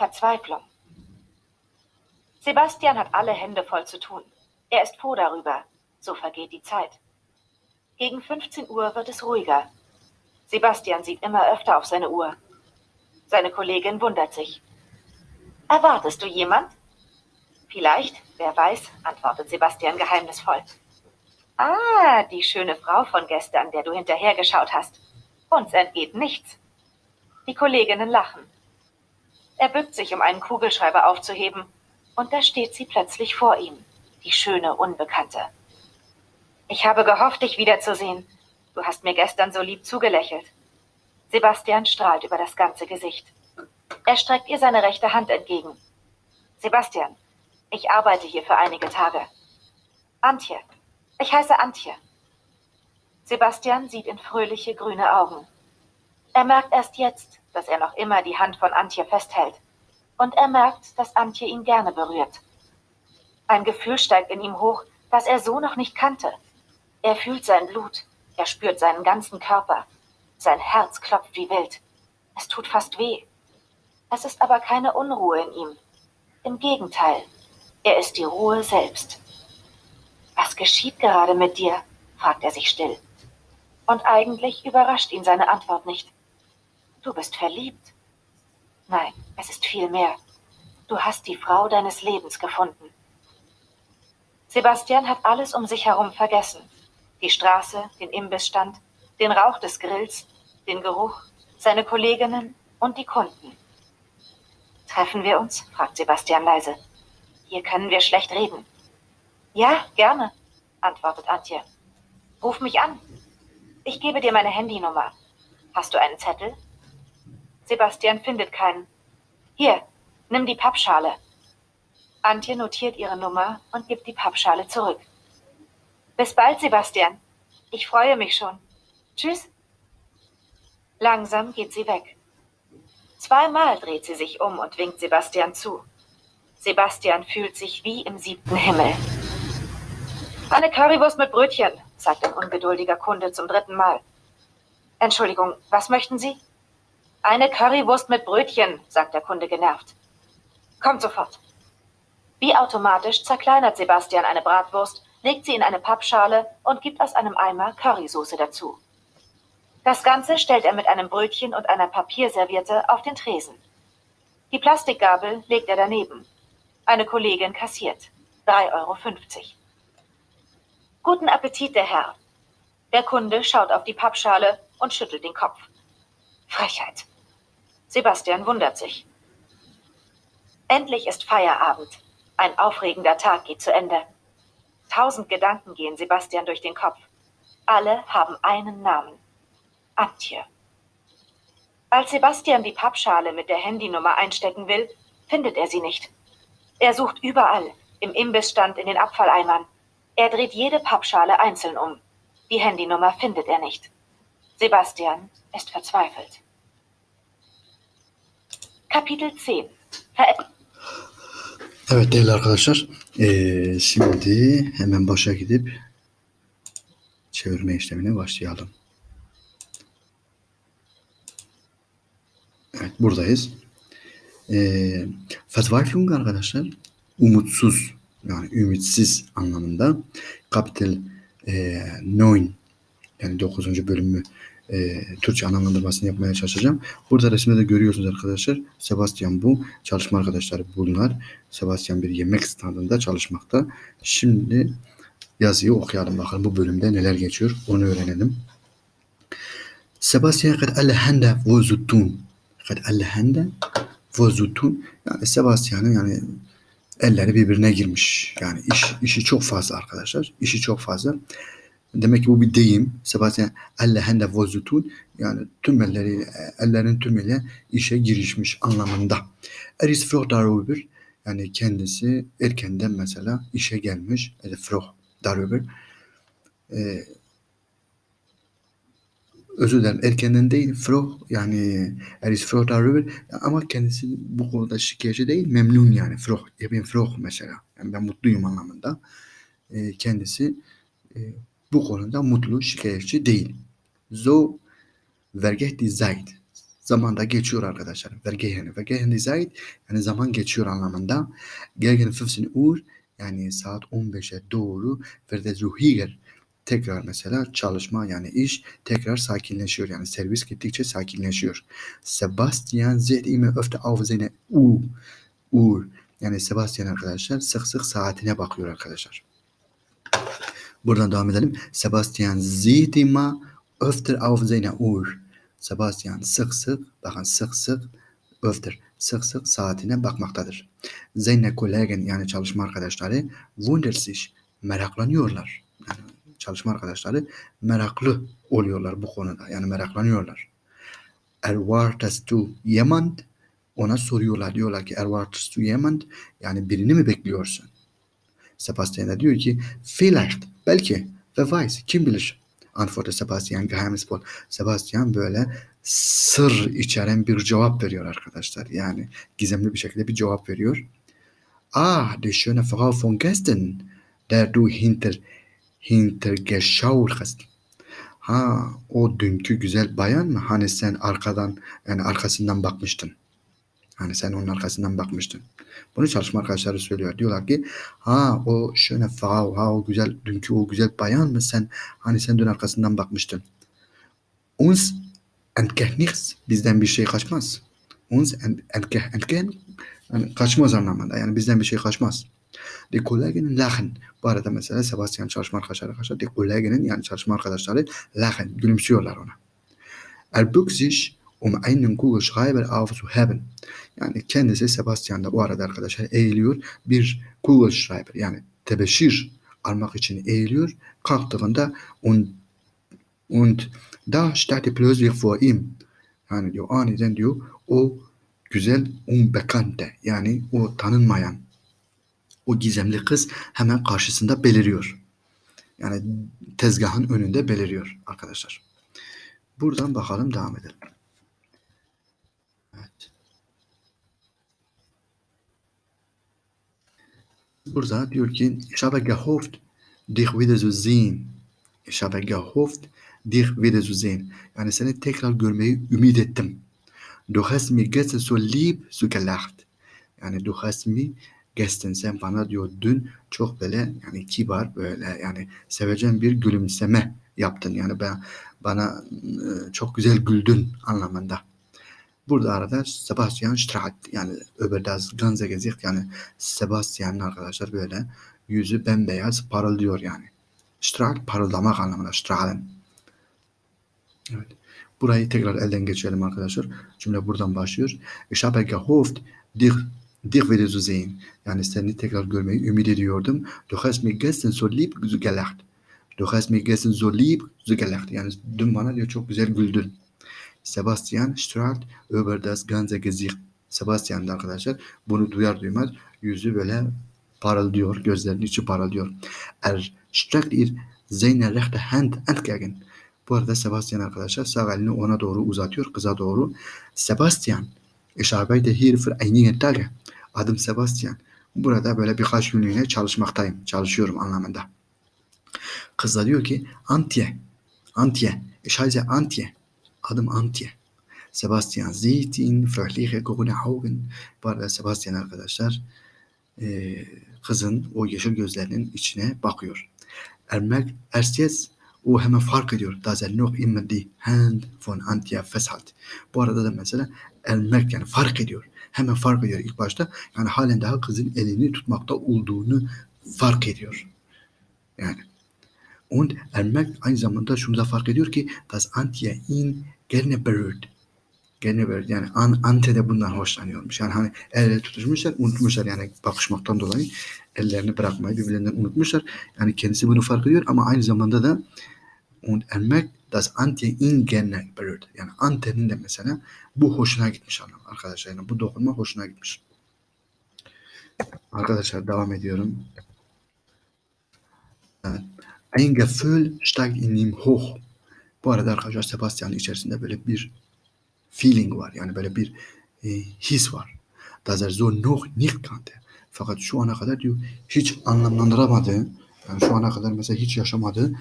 Verzweiflung. Sebastian hat alle Hände voll zu tun. Er ist froh darüber. So vergeht die Zeit. Gegen 15 Uhr wird es ruhiger. Sebastian sieht immer öfter auf seine Uhr. Seine Kollegin wundert sich. Erwartest du jemand? Vielleicht, wer weiß, antwortet Sebastian geheimnisvoll. Ah, die schöne Frau von gestern, der du hinterhergeschaut hast. Uns entgeht nichts. Die Kolleginnen lachen. Er bückt sich, um einen Kugelschreiber aufzuheben, und da steht sie plötzlich vor ihm, die schöne Unbekannte. Ich habe gehofft, dich wiederzusehen. Du hast mir gestern so lieb zugelächelt. Sebastian strahlt über das ganze Gesicht. Er streckt ihr seine rechte Hand entgegen. Sebastian, ich arbeite hier für einige Tage. Antje, ich heiße Antje. Sebastian sieht in fröhliche grüne Augen. Er merkt erst jetzt, dass er noch immer die Hand von Antje festhält. Und er merkt, dass Antje ihn gerne berührt. Ein Gefühl steigt in ihm hoch, das er so noch nicht kannte. Er fühlt sein Blut, er spürt seinen ganzen Körper. Sein Herz klopft wie wild. Es tut fast weh. Es ist aber keine Unruhe in ihm. Im Gegenteil, er ist die Ruhe selbst. Was geschieht gerade mit dir? fragt er sich still. Und eigentlich überrascht ihn seine Antwort nicht. Du bist verliebt. Nein, es ist viel mehr. Du hast die Frau deines Lebens gefunden. Sebastian hat alles um sich herum vergessen. Die Straße, den Imbissstand, den Rauch des Grills, den Geruch, seine Kolleginnen und die Kunden. Treffen wir uns? fragt Sebastian leise. Hier können wir schlecht reden. Ja, gerne, antwortet Antje. Ruf mich an. Ich gebe dir meine Handynummer. Hast du einen Zettel? Sebastian findet keinen. Hier, nimm die Pappschale. Antje notiert ihre Nummer und gibt die Pappschale zurück. Bis bald, Sebastian. Ich freue mich schon. Tschüss. Langsam geht sie weg. Zweimal dreht sie sich um und winkt Sebastian zu. Sebastian fühlt sich wie im siebten Himmel. Eine Currywurst mit Brötchen, sagt ein ungeduldiger Kunde zum dritten Mal. Entschuldigung, was möchten Sie? Eine Currywurst mit Brötchen, sagt der Kunde genervt. Kommt sofort. Wie automatisch zerkleinert Sebastian eine Bratwurst, legt sie in eine Pappschale und gibt aus einem Eimer Currysoße dazu. Das Ganze stellt er mit einem Brötchen und einer Papierserviette auf den Tresen. Die Plastikgabel legt er daneben. Eine Kollegin kassiert. 3,50 Euro. Guten Appetit, der Herr. Der Kunde schaut auf die Pappschale und schüttelt den Kopf. Frechheit. Sebastian wundert sich. Endlich ist Feierabend. Ein aufregender Tag geht zu Ende. Tausend Gedanken gehen Sebastian durch den Kopf. Alle haben einen Namen. Antje. Als Sebastian die Pappschale mit der Handynummer einstecken will, findet er sie nicht. Er sucht überall, im Imbissstand, in den Abfalleimern. Er dreht jede Pappschale einzeln um. Die Handynummer findet er nicht. Sebastian ist verzweifelt. Kapitel 10 Ver Evet değerli arkadaşlar. eee, şimdi hemen başa gidip çevirme işlemine başlayalım. Evet buradayız. Eee Verzweiflung arkadaşlar umutsuz yani ümitsiz anlamında. Kapitel eee 9 yani 9. bölümü eee, Türkçe anlamlandırmasını yapmaya çalışacağım. Burada resimde de görüyorsunuz arkadaşlar. Sebastian bu. Çalışma arkadaşları bunlar. Sebastian bir yemek standında çalışmakta. Şimdi yazıyı okuyalım bakalım bu bölümde neler geçiyor onu öğrenelim. Sebastian kad allehende ve zuttun. Kad allehende ve. Yani Sebastian'ın yani elleri birbirine girmiş. Yani iş işi çok fazla arkadaşlar. İşi çok fazla. Demek ki bu bir deyim. Sebastian allehende ve zutun. Yani tüm elleri, ellerin tümüyle işe girişmiş anlamında. Eris froh darüber. Yani kendisi erkenden mesela işe gelmiş. Yani froh darüber. Ee, özür dilerim erkenden değil froh yani eris froh darüber ama kendisi bu konuda şikayetçi değil memnun yani froh ben froh mesela yani ben mutluyum anlamında Ee, kendisi e, bu konuda mutlu şikayetçi değil so vergeh die Zeit Zaman da geçiyor arkadaşlar. Vergehen. Vergehen zayit yani zaman geçiyor anlamında. Gegen 15 Uhr yani saat 15'e doğru verde ruhiger tekrar mesela çalışma yani iş tekrar sakinleşiyor. Yani servis gittikçe sakinleşiyor. Sebastian zet immer öfter auf seine. Uhr. Yani Sebastian arkadaşlar sık sık saatine bakıyor arkadaşlar. Buradan devam edelim. Sebastian immer öfter auf seine Uhr. Sebastian sık sık, bakın sık sık, öfter, sık sık saatine bakmaktadır. Seine Kollegen yani çalışma arkadaşları wundert sich, meraklanıyorlar. Yani çalışma arkadaşları meraklı oluyorlar bu konuda. Yani meraklanıyorlar. Erwartest du jemand? Ona soruyorlar. Diyorlar ki erwartest du jemand? Yani birini mi bekliyorsun? Sebastian da diyor ki vielleicht, belki, wer weiß, kim bilir? Antwortet Sebastian geheimnisvoll. Sebastian böyle sır içeren bir cevap veriyor arkadaşlar. Yani gizemli bir şekilde bir cevap veriyor. Ah, die schöne Frau von gestern, der du hinter, hinter geschaut hast. Ha, o dünkü güzel bayan mı? Hani sen arkadan, yani arkasından bakmıştın. Hani sen onun arkasından bakmıştın. Bunu çalışma arkadaşları söylüyor. Diyorlar ki ha o şöyle Frau, ha o güzel dünkü o güzel bayan mı sen hani sen dün arkasından bakmıştın. Uns nichts. Bizden bir şey kaçmaz. Uns entgeht, entgeht yani kaçmaz anlamında. Yani bizden bir şey kaçmaz. Die Kolleginnen lachen. Bu arada mesela Sebastian çalışma arkadaşları arkadaşlar. Die Kolleginnen yani çalışma arkadaşları lachen. Gülümsüyorlar ona. Er bückt sich um einen Kugelschreiber aufzuheben. Yani kendisi Sebastian da bu arada arkadaşlar eğiliyor. Bir Kugelschreiber yani tebeşir almak için eğiliyor. Kalktığında und, und da steht plötzlich vor ihm. Yani diyor aniden diyor o güzel unbekannte yani o tanınmayan o gizemli kız hemen karşısında beliriyor. Yani tezgahın önünde beliriyor arkadaşlar. Buradan bakalım devam edelim. Evet. Burada diyor ki ich habe gehofft dich wieder zu sehen. Ich habe gehofft dich wieder zu sehen. Yani seni tekrar görmeyi ümit ettim. Du hast mir gestern so lieb so gelacht. Yani du hast mir gestern sen bana diyor dün çok böyle yani kibar böyle yani sevecen bir gülümseme yaptın. Yani ben bana e, çok güzel güldün anlamında. Burada arada Sebastian Strahlt yani öbür das ganze Gesicht yani Sebastian'ın arkadaşlar böyle yüzü bembeyaz parıldıyor yani. Strahlt parıldamak anlamında Strahlen. Evet. Burayı tekrar elden geçirelim arkadaşlar. Cümle buradan başlıyor. Ich habe gehofft, dich, dich wieder zu sehen. Yani seni tekrar görmeyi ümit ediyordum. Du hast mir gestern so lieb gelacht. Du hast mir gestern so lieb gelacht. Yani dün bana diyor çok güzel güldün. Sebastian strahlt über das ganze Gesicht. Sebastian da arkadaşlar bunu duyar duymaz yüzü böyle parıldıyor. Gözlerinin içi parıldıyor. Er streckt ihr seine rechte Hand entgegen. Bu arada Sebastian arkadaşlar sağ elini ona doğru uzatıyor. Kıza doğru. Sebastian ich arbeite hier für einige Tage. Adım Sebastian. Burada böyle birkaç günlüğüne çalışmaktayım. Çalışıyorum anlamında. Kız da diyor ki Antje. Antje. Ich heiße Antje. Adım Antje. Sebastian sieht ihn fröhliche grüne Augen. Bu arada Sebastian arkadaşlar e, kızın o yeşil gözlerinin içine bakıyor. Ermek erstens o hemen fark ediyor. Das er noch immer die Hand von Antje festhält. Bu arada da mesela ermek yani fark ediyor. Hemen fark ediyor ilk başta. Yani halen daha kızın elini tutmakta olduğunu fark ediyor. Yani Und er merkt aynı zamanda şunu da fark ediyor ki das Antje ihn gerne berührt. Gerne berührt. Yani an, Ante de bundan hoşlanıyormuş. Yani hani el ele tutuşmuşlar, unutmuşlar yani bakışmaktan dolayı ellerini bırakmayı birbirlerinden unutmuşlar. Yani kendisi bunu fark ediyor ama aynı zamanda da und er merkt das Antje ihn gerne berührt. Yani Ante'nin de mesela bu hoşuna gitmiş anlam arkadaşlar. Yani bu dokunma hoşuna gitmiş. Arkadaşlar devam ediyorum. Ein Gefühl steigt in ihm hoch. Bu arada arkadaşlar Sebastian'ın içerisinde böyle bir feeling var. Yani böyle bir e, his var. Das er so noch nicht kannte. Fakat şu ana kadar diyor hiç anlamlandıramadığı, yani şu ana kadar mesela hiç yaşamadığı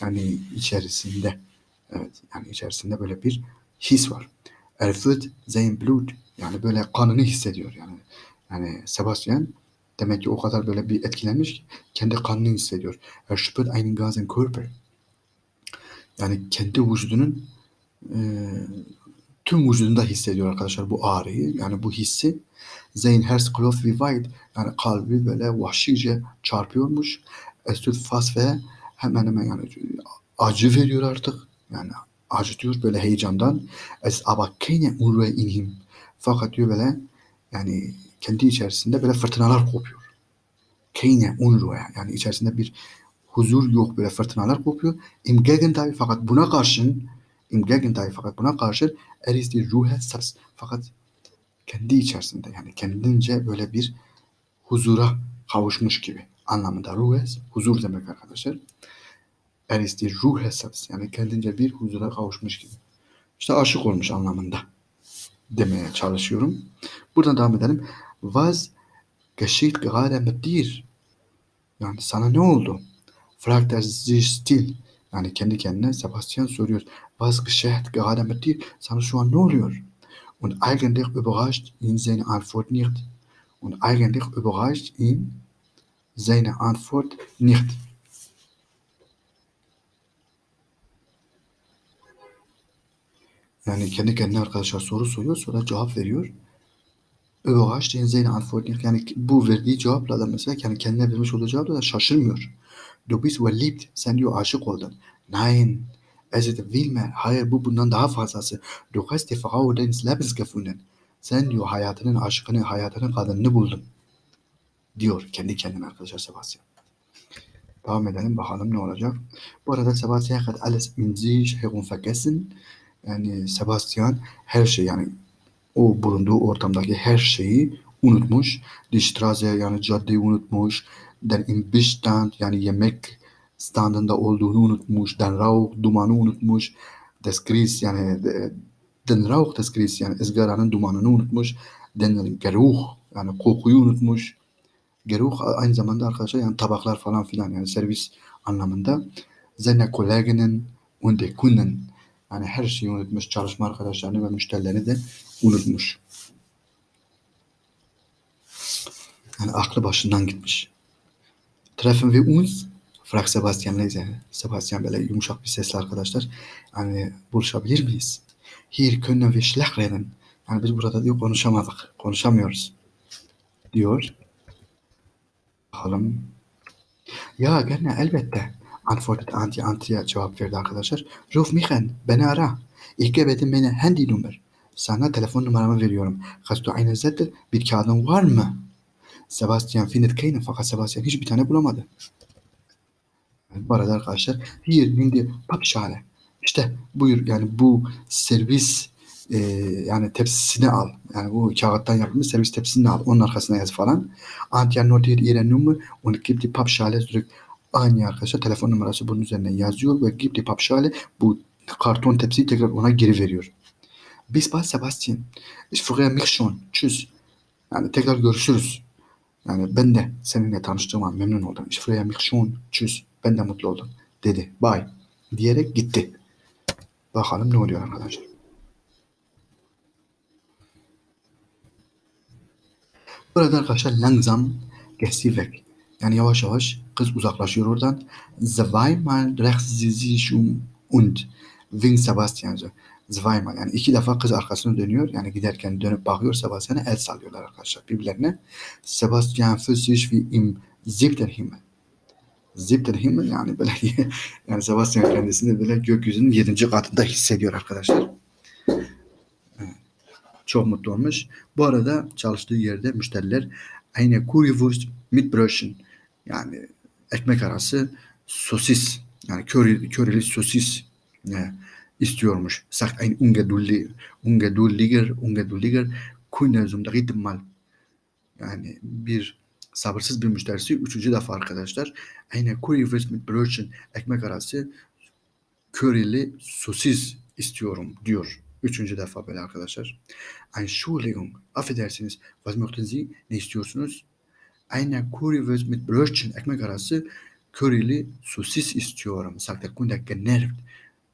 yani içerisinde evet yani içerisinde böyle bir his var. Er fühlt sein Blut. Yani böyle kanını hissediyor yani. Yani Sebastian demek ki o kadar böyle bir etkilenmiş ki kendi kanını hissediyor. Er spürt einen ganzen Körper. Yani kendi vücudunun e, tüm vücudunda hissediyor arkadaşlar bu ağrıyı. Yani bu hissi. Sein Herzklopf wie weit. Yani kalbi böyle vahşice çarpıyormuş. Es tut fast ve hemen hemen yani acı veriyor artık. Yani acıtıyor böyle heyecandan. Es aber keine Unruhe in ihm. Fakat diyor böyle yani kendi içerisinde böyle fırtınalar kopuyor. Keine Unruhe yani içerisinde bir huzur yok böyle fırtınalar kopuyor. Im Gegenteil fakat buna karşın im Gegenteil fakat buna karşı er ist die Ruhe selbst fakat kendi içerisinde yani kendince böyle bir huzura kavuşmuş gibi anlamında. Ruhe huzur demek arkadaşlar. Er ist die Ruhe selbst yani kendince bir huzura kavuşmuş gibi. İşte aşık olmuş anlamında demeye çalışıyorum. Buradan devam edelim. Was geschieht gerade mit dir? Yani sana ne oldu? Fragt er sich still. Yani kendi kendine Sebastian soruyor. Was geschieht gerade mit dir? Sana şu an ne oluyor? Und eigentlich überrascht ihn seine Antwort nicht. Und eigentlich überrascht ihn seine Antwort nicht. Yani kendi kendine arkadaşlar soru soruyor sonra cevap veriyor. Überrascht ihn seine Antwort nicht. Yani bu verdiği cevapla da mesela yani kendine vermiş olduğu cevapla da şaşırmıyor. Bist verliebt. Sen diyor aşık oldun. Nein. Es ist viel mehr. Hayır bu bundan daha fazlası. Du hast die Frau deines Lebens gefunden. Sen diyor hayatının aşkını, hayatının kadınını buldun. Diyor kendi kendine arkadaşlar Sebastian. Devam edelim bakalım ne olacak. Bu arada Sebastian hat alles in sich herum vergessen. Yani Sebastian her şey yani o bulunduğu ortamdaki her şeyi unutmuş. Die Straße yani caddeyi unutmuş. Den Imbistand yani yemek standında olduğunu unutmuş. Den Rauch dumanı unutmuş. Das Gris yani de, den Rauch des Gris yani ızgaranın dumanını unutmuş. Den Geruch yani kokuyu unutmuş. Geruch aynı zamanda arkadaşlar yani tabaklar falan filan yani servis anlamında. Seine Kolleginnen und Kunden yani her şeyi unutmuş. Çalışma arkadaşlarını ve müşterilerini de unutmuş. Yani aklı başından gitmiş. Treffen wir uns? Fragt Sebastian leise. Sebastian böyle yumuşak bir sesle arkadaşlar. Yani buluşabilir miyiz? Hier können wir schlecht reden. Yani biz burada diyor konuşamadık. Konuşamıyoruz. Diyor. Bakalım. Ya gene elbette. Antwortet Anti Anti'ye cevap verdi arkadaşlar. Ruf mich an. Beni ara. Ich gebe dir meine Handynummer. Sana telefon numaramı veriyorum. Hast du einen Zettel? Bir kağıdın var mı? Sebastian findet keinen fakat Sebastian hiçbir tane bulamadı. Bu arada arkadaşlar hier die Pappschale. İşte buyur yani bu servis e, yani tepsisini al. Yani bu kağıttan yapılmış servis tepsisini al. Onun arkasına yaz falan. Antje notiert ihre Nummer und gibt die Pappschale zurück. Aynı arkadaşlar telefon numarası bunun üzerine yazıyor ve gibt die Pappschale bu karton tepsiyi tekrar ona geri veriyor. Bis bald Sebastian. Ich freue mich schon. Tschüss. Yani tekrar görüşürüz. Yani ben de seninle tanıştığıma memnun oldum. Mich schon. Tschüss. Ben de mutlu oldum. Dedi. Bye. Diyerek gitti. Bakalım ne oluyor arkadaşlar. Burada arkadaşlar langsam geçti weg. Yani yavaş yavaş kız uzaklaşıyor oradan. Zweimal dreht sie sich um und wegen Sebastian. Zweimal yani iki defa kız arkasını dönüyor. Yani giderken dönüp bakıyor Sebastian'a el sallıyorlar arkadaşlar birbirlerine. Sebastian fühlt sich wie im siebten Himmel. Siebten Himmel yani böyle yani Sebastian kendisini böyle gökyüzünün yedinci katında hissediyor arkadaşlar. Çok mutlu olmuş. Bu arada çalıştığı yerde müşteriler eine Currywurst mit yani ekmek arası sosis yani köri, körili sosis yani istiyormuş. Sagt ein ungeduldi, ungeduldiger, ungeduldiger Kunde zum dritten Mal. Yani bir sabırsız bir müşterisi üçüncü defa arkadaşlar. Eine Currywurst mit Brötchen ekmek arası körili sosis istiyorum diyor. Üçüncü defa böyle arkadaşlar. Entschuldigung, affedersiniz. Was möchten Sie? Ne istiyorsunuz? Eine Currywurst mit Brötchen, ekmek arası körili sosis istiyorum. Sagt der Kunde genervt.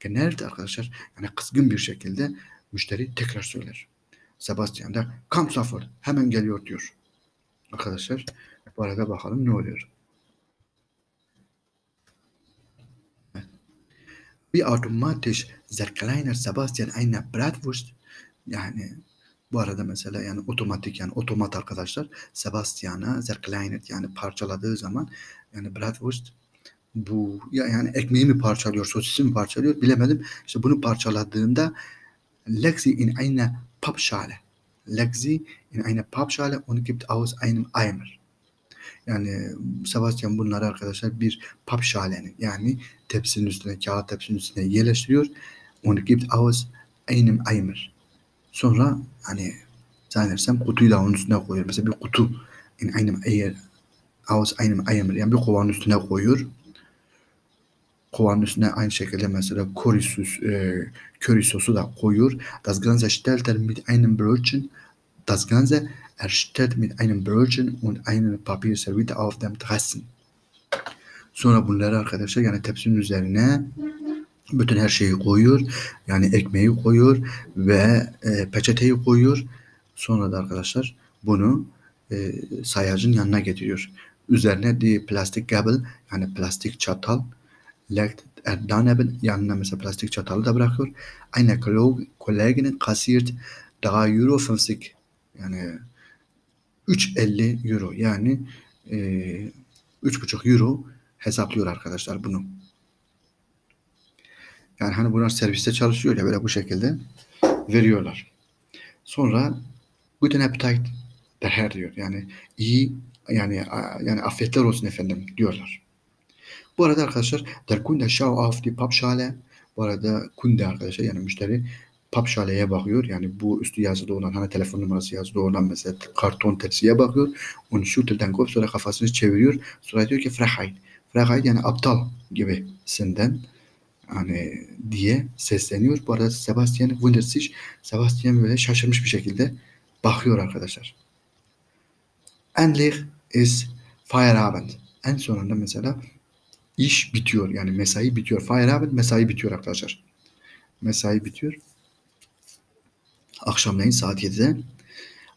Genervt arkadaşlar. Yani kızgın bir şekilde Müşteri tekrar söyler. Sebastian da come suffer hemen geliyor diyor. Arkadaşlar bu arada bakalım ne oluyor. Bir automatisch der kleiner Sebastian eine Bratwurst yani bu arada mesela yani otomatik yani otomat arkadaşlar Sebastian'a zerkleinert yani parçaladığı zaman yani Bratwurst bu ya yani ekmeği mi parçalıyor, sosisi mi parçalıyor bilemedim. İşte bunu parçaladığında Lexi in eine Pappschale. Lexi in eine Pappschale und gibt aus einem Eimer. Yani Sebastian bunları arkadaşlar bir Pappschalenin yani tepsinin üstüne, kağıt tepsinin üstüne yerleştiriyor. Und gibt aus einem Eimer. Sonra hani zannedersem kutuyla onun üstüne koyuyor. Mesela bir kutu in einem Eimer aus einem Eimer yani bir kovanın üstüne koyuyor. Kovanın üstüne aynı şekilde mesela köri sos, e, sosu da koyuyor. Das Ganze stellt er mit einem Brötchen Das Ganze erstellt mit einem Brötchen und einem Papierserviette auf dem Dressen. Sonra bunları arkadaşlar yani tepsinin üzerine bütün her şeyi koyuyor. Yani ekmeği koyuyor ve e, peçeteyi koyuyor. Sonra da arkadaşlar bunu e, sayacın yanına getiriyor. Üzerine die plastik Gabel yani plastik çatal legt er daneben yanına mesela plastik çatalı da bırakıyor. Eine Kollegin kassiert 3 Euro 50 yani 3.50 euro yani e, 3.5 euro hesaplıyor arkadaşlar bunu. Yani hani bunlar serviste çalışıyor ya böyle bu şekilde veriyorlar. Sonra guten Appetit der diyor. Yani iyi yani yani afiyetler olsun efendim diyorlar. Bu arada arkadaşlar der Kunde schau auf die Pappschale. Bu arada Kunde arkadaşlar yani müşteri papşaleye bakıyor. Yani bu üstü yazılı olan hani telefon numarası yazılı olan mesela karton tepsiye bakıyor. Onu shooter'dan koyup sonra kafasını çeviriyor. Sonra diyor ki Frechheit. Frechheit yani aptal gibisinden hani diye sesleniyor. Bu arada Sebastian wundert sich. Sebastian böyle şaşırmış bir şekilde bakıyor arkadaşlar. Endlich ist Feierabend. En sonunda mesela iş bitiyor. Yani mesai bitiyor. Feierabend mesai bitiyor arkadaşlar. Mesai bitiyor akşamleyin saat 7'de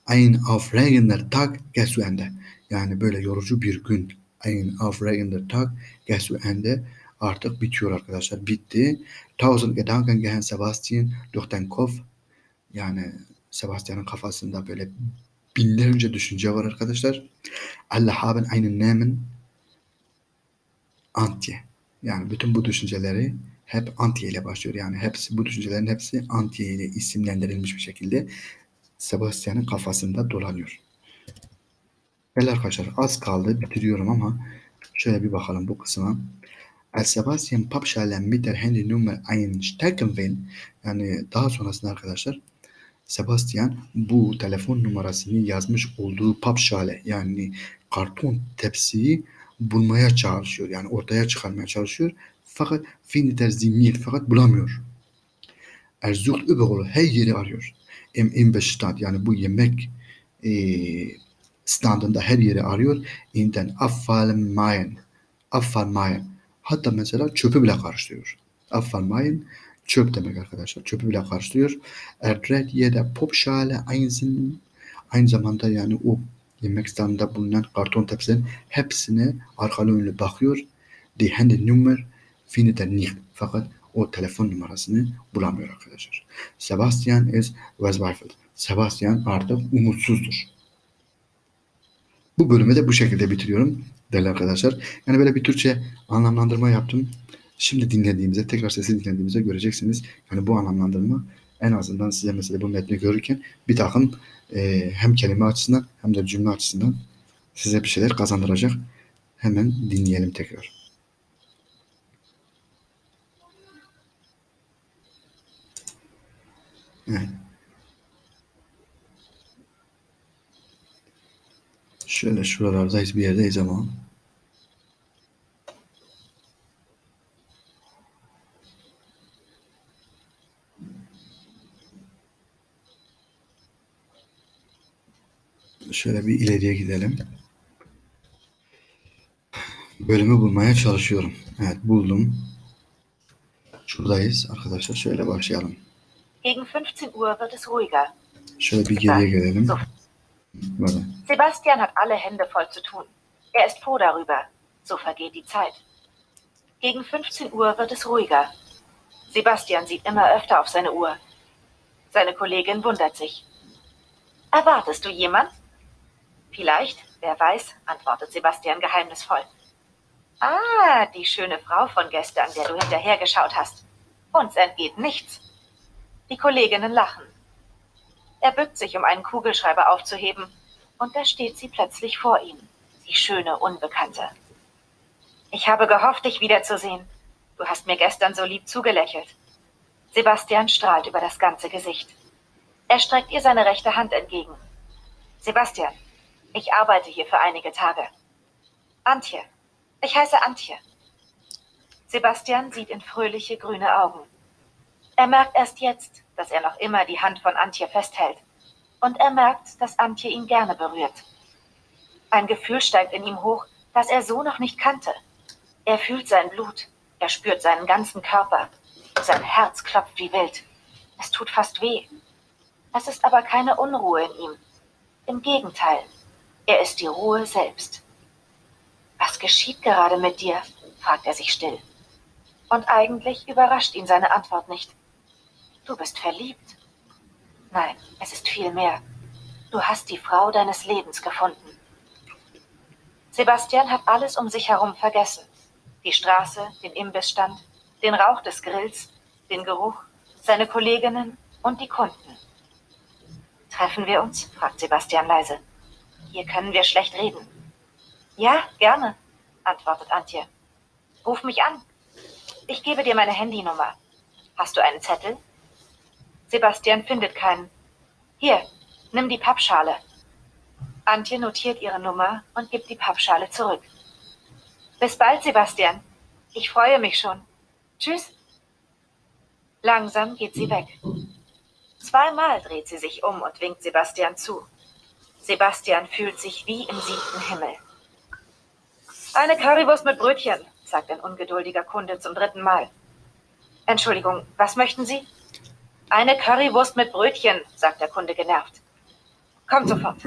Ein aufregender Tag geht zu Ende. Yani böyle yorucu bir gün. Ein aufregender Tag geht zu Ende. Artık bitiyor arkadaşlar. Bitti. Tausend Gedanken gehen Sebastian durch den Kopf. Yani Sebastian'ın kafasında böyle binlerce düşünce var arkadaşlar. Alle haben einen Namen Antje. Yani bütün bu düşünceleri hep Antje ile başlıyor. Yani hepsi bu düşüncelerin hepsi Antje ile isimlendirilmiş bir şekilde Sebastian'ın kafasında dolanıyor. Evet arkadaşlar az kaldı bitiriyorum ama şöyle bir bakalım bu kısma. Als Sebastian Pappschalen mit der Handynummer einstecken will yani daha sonrasında arkadaşlar Sebastian bu telefon numarasını yazmış olduğu Pappschale yani karton tepsiyi bulmaya çalışıyor. Yani ortaya çıkarmaya çalışıyor. Fakat sie nicht. Fakat bulamıyor. Er sucht überall. Her yeri arıyor. Im Imbestand yani bu yemek e, standında her yeri arıyor. In den Abfallmaien. Abfallmaien. Hatta mesela çöpü bile karıştırıyor. Abfallmaien çöp demek arkadaşlar. Çöpü bile karıştırıyor. Er dreht jeder Popschale einzeln aynı zamanda yani o yemek standında bulunan karton tepsilerin hepsine arkalı önlü bakıyor. Die Handynummer findet er nicht. Fakat o telefon numarasını bulamıyor arkadaşlar. Sebastian is verzweifelt. Sebastian artık umutsuzdur. Bu bölümü de bu şekilde bitiriyorum değerli arkadaşlar. Yani böyle bir Türkçe anlamlandırma yaptım. Şimdi dinlediğimizde, tekrar sesi dinlediğimizde göreceksiniz. Yani bu anlamlandırma en azından size mesela bu metni görürken bir takım e, hem kelime açısından hem de cümle açısından size bir şeyler kazandıracak. Hemen dinleyelim tekrar. Evet. Şöyle şuralardayız bir yerdeyiz ama. Şöyle bir ileriye gidelim. Bölümü bulmaya çalışıyorum. Evet buldum. Şuradayız arkadaşlar. Şöyle başlayalım. Gegen 15 Uhr wird es ruhiger. Şöyle bir geriye gelelim. Böyle. Sebastian hat alle Hände voll zu tun. Er ist froh darüber. So vergeht die Zeit. Gegen 15 Uhr wird es ruhiger. Sebastian sieht immer öfter auf seine Uhr. Seine Kollegin wundert sich. Erwartest du jemand? Vielleicht, wer weiß, antwortet Sebastian geheimnisvoll. Ah, die schöne Frau von gestern, der du hinterhergeschaut hast. Uns entgeht nichts. Die Kolleginnen lachen. Er bückt sich, um einen Kugelschreiber aufzuheben, und da steht sie plötzlich vor ihm, die schöne Unbekannte. Ich habe gehofft, dich wiederzusehen. Du hast mir gestern so lieb zugelächelt. Sebastian strahlt über das ganze Gesicht. Er streckt ihr seine rechte Hand entgegen. Sebastian, ich arbeite hier für einige Tage. Antje, ich heiße Antje. Sebastian sieht in fröhliche grüne Augen. Er merkt erst jetzt, dass er noch immer die Hand von Antje festhält. Und er merkt, dass Antje ihn gerne berührt. Ein Gefühl steigt in ihm hoch, das er so noch nicht kannte. Er fühlt sein Blut, er spürt seinen ganzen Körper. Sein Herz klopft wie wild. Es tut fast weh. Es ist aber keine Unruhe in ihm. Im Gegenteil, er ist die Ruhe selbst. Was geschieht gerade mit dir? fragt er sich still. Und eigentlich überrascht ihn seine Antwort nicht. Du bist verliebt. Nein, es ist viel mehr. Du hast die Frau deines Lebens gefunden. Sebastian hat alles um sich herum vergessen. Die Straße, den Imbissstand, den Rauch des Grills, den Geruch, seine Kolleginnen und die Kunden. Treffen wir uns? fragt Sebastian leise. Hier können wir schlecht reden. Ja, gerne, antwortet Antje. Ruf mich an. Ich gebe dir meine Handynummer. Hast du einen Zettel? Sebastian findet keinen. Hier, nimm die Pappschale. Antje notiert ihre Nummer und gibt die Pappschale zurück. Bis bald, Sebastian. Ich freue mich schon. Tschüss. Langsam geht sie weg. Zweimal dreht sie sich um und winkt Sebastian zu. Sebastian fühlt sich wie im siebten Himmel. Eine Currywurst mit Brötchen, sagt ein ungeduldiger Kunde zum dritten Mal. Entschuldigung, was möchten Sie? Eine Currywurst mit Brötchen, sagt der Kunde genervt. Kommt sofort.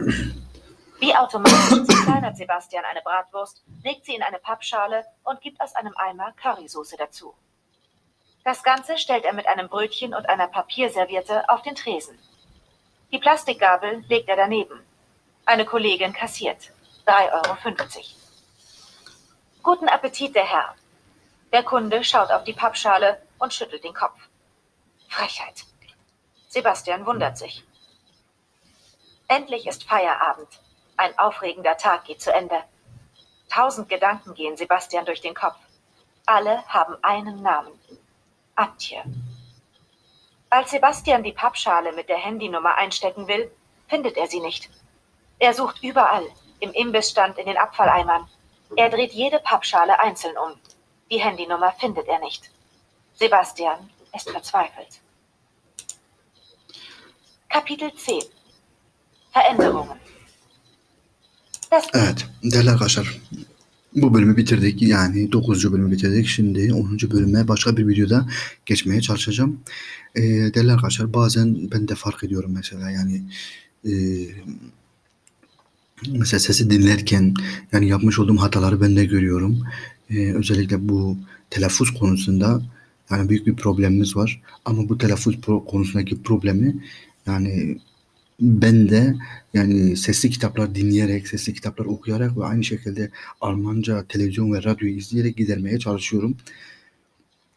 Wie automatisch zerkleinert Sebastian eine Bratwurst, legt sie in eine Pappschale und gibt aus einem Eimer Currysoße dazu. Das Ganze stellt er mit einem Brötchen und einer Papierserviette auf den Tresen. Die Plastikgabel legt er daneben. Eine Kollegin kassiert. 3,50 Euro. Guten Appetit, der Herr. Der Kunde schaut auf die Pappschale und schüttelt den Kopf. Frechheit. Sebastian wundert sich. Endlich ist Feierabend. Ein aufregender Tag geht zu Ende. Tausend Gedanken gehen Sebastian durch den Kopf. Alle haben einen Namen. Antje. Als Sebastian die Pappschale mit der Handynummer einstecken will, findet er sie nicht. Er sucht überall, im Imbissstand, in den Abfalleimern. Er dreht jede Pappschale einzeln um. Die Handynummer findet er nicht. Sebastian ist verzweifelt. Kapitel 10 Veränderungen Das Evet değerli arkadaşlar bu bölümü bitirdik. Yani 9. bölümü bitirdik. Şimdi 10. bölüme başka bir videoda geçmeye çalışacağım. Ee, değerli arkadaşlar bazen ben de fark ediyorum mesela yani e, mesela sesi dinlerken yani yapmış olduğum hataları ben de görüyorum. Ee, özellikle bu telaffuz konusunda yani büyük bir problemimiz var. Ama bu telaffuz pro- konusundaki problemi yani ben de yani sesli kitaplar dinleyerek, sesli kitaplar okuyarak ve aynı şekilde Almanca televizyon ve radyoyu izleyerek gidermeye çalışıyorum.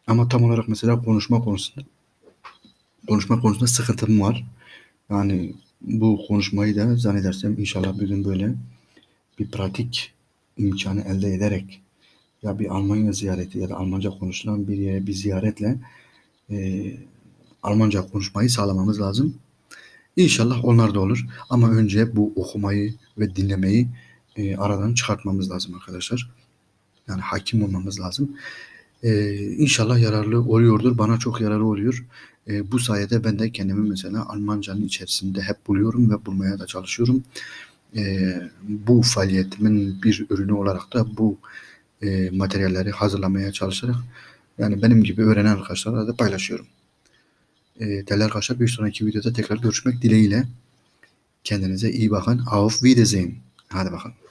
Ama tam olarak mesela konuşma konusunda konuşma konusunda sıkıntım var. Yani bu konuşmayı da zannedersem inşallah bir gün böyle bir pratik imkanı elde ederek ya bir Almanya ziyareti ya da Almanca konuşulan bir yere bir ziyaretle e, Almanca konuşmayı sağlamamız lazım. İnşallah onlar da olur. Ama önce bu okumayı ve dinlemeyi e, aradan çıkartmamız lazım arkadaşlar. Yani hakim olmamız lazım. E, inşallah yararlı oluyordur. Bana çok yararlı oluyor. E, bu sayede ben de kendimi mesela Almancanın içerisinde hep buluyorum ve bulmaya da çalışıyorum. E, bu faaliyetimin bir ürünü olarak da bu e, materyalleri hazırlamaya çalışarak yani benim gibi öğrenen arkadaşlarla da paylaşıyorum. E, değerli arkadaşlar bir sonraki videoda tekrar görüşmek dileğiyle. Kendinize iyi bakın. Auf Wiedersehen. Hadi bakalım.